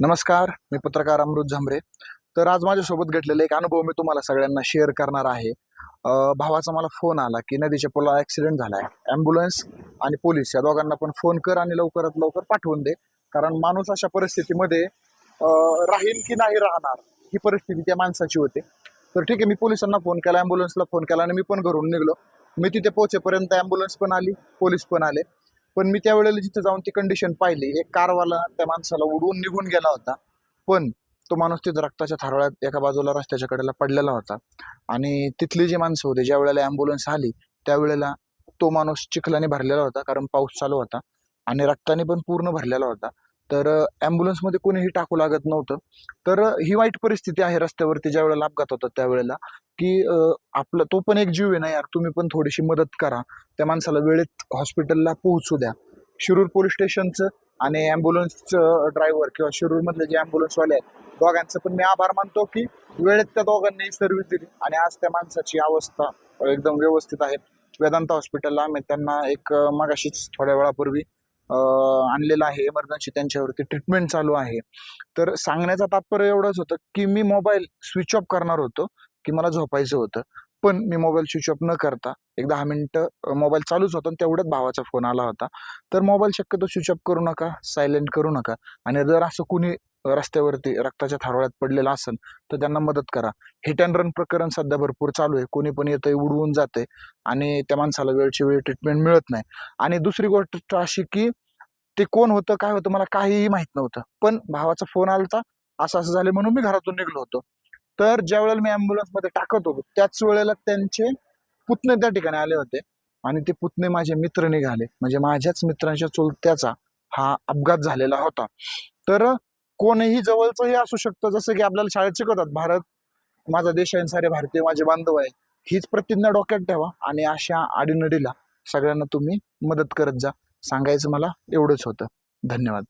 नमस्कार मी पत्रकार अमृत झांबरे. तर आज माझ्यासोबत घडलेला एक अनुभव मी तुम्हाला सगळ्यांना शेअर करणार आहे. भावाचा मला फोन आला की नदीच्या पुला ॲक्सिडेंट झाला आहे ॲम्ब्युलन्स आणि पोलीस या दोघांना पण फोन कर आणि लवकरात लवकर पाठवून दे. कारण माणूस अशा परिस्थितीमध्ये राहील की नाही राहणार ही परिस्थिती त्या माणसाची होते. तर ठीक आहे मी पोलिसांना फोन केला ॲम्ब्युलन्सला फोन केला आणि मी पण घरून निघलो. मी तिथे पोहोचेपर्यंत ॲम्ब्युलन्स पण आली पोलीस पण आले. पण मी त्यावेळेला जिथे जाऊन ती कंडिशन पाहिली एक कारवाला त्या माणसाला उडवून निघून गेला होता. पण तो माणूस तिथं रक्ताच्या थारोळ्यात एका बाजूला रस्त्याच्या कडेला पडलेला होता. आणि तिथली जी माणसं होती ज्या वेळेला ॲम्ब्युलन्स आली त्यावेळेला तो माणूस चिखलाने भरलेला होता कारण पाऊस चालू होता. आणि रक्ताने पण पूर्ण भरलेला होता. तर ॲम्ब्युलन्समध्ये कोणीही टाकू लागत नव्हतं. तर ही वाईट परिस्थिती आहे रस्त्यावरती ज्या वेळेला अपघात होतात त्यावेळेला की आपलं तो पण एक जीव आहे ना यार तुम्ही पण थोडीशी मदत करा. त्या माणसाला वेळेत हॉस्पिटलला पोहोचू द्या. शिरूर पोलीस स्टेशनचं आणि ॲम्ब्युलन्सचं ड्रायव्हर किंवा शिरूरमधले जे ॲम्ब्युलन्सवाले आहेत दोघांचं पण मी आभार मानतो की वेळेत त्या दोघांनी सर्व्हिस दिली आणि आज त्या माणसाची अवस्था एकदम व्यवस्थित आहे. वेदांत हॉस्पिटलला आम्ही त्यांना एक मगाशीच थोड्या वेळापूर्वी आणलेलं आहे इमर्जन्सी त्यांच्यावरती ट्रीटमेंट चालू आहे. तर सांगण्याचं तात्पर्य एवढंच होतं की मी मोबाईल स्विच ऑफ करणार होतो की मला झोपायचं होतं. पण मी मोबाईल स्विच ऑफ न करता एक दहा मिनटं मोबाईल चालूच होता आणि तेवढ्यात भावाचा फोन आला होता. तर मोबाईल शक्यतो स्विच ऑफ करू नका सायलेंट करू नका. आणि जर असं कुणी रस्त्यावरती रक्ताच्या थारोळ्यात पडलेलं असेल तर त्यांना मदत करा. हिट अँड रन प्रकरण सध्या भरपूर चालू आहे. कोणी पण येतं उडवून जाते आणि त्या माणसाला वेळची वेळ ट्रीटमेंट मिळत नाही. आणि दुसरी गोष्ट अशी की ते कोण होतं काय होतं मला काहीही माहीत नव्हतं. पण भावाचा फोन आलता असं असं झालं म्हणून मी घरातून निघलो होतो. तर ज्या वेळेला मी ॲम्ब्युलन्समध्ये टाकत होतो त्याच वेळेला त्यांचे पुतणे त्या ठिकाणी आले होते. आणि ते पुतणे माझे मित्र निघाले. म्हणजे माझ्याच मित्रांच्या चुलत्याचा हा अपघात झालेला होता. तर कोणीही जवळचंही असू शकतं जसं की आपल्याला शाळेत शिकवतात भारत माझा देश आहे आणि सारे भारतीय माझे बांधव आहे. हीच प्रतिज्ञा डोक्यात ठेवा आणि अशा आडीनडीला सगळ्यांना तुम्ही मदत करत जा. सांगायचं मला एवढंच होतं. धन्यवाद.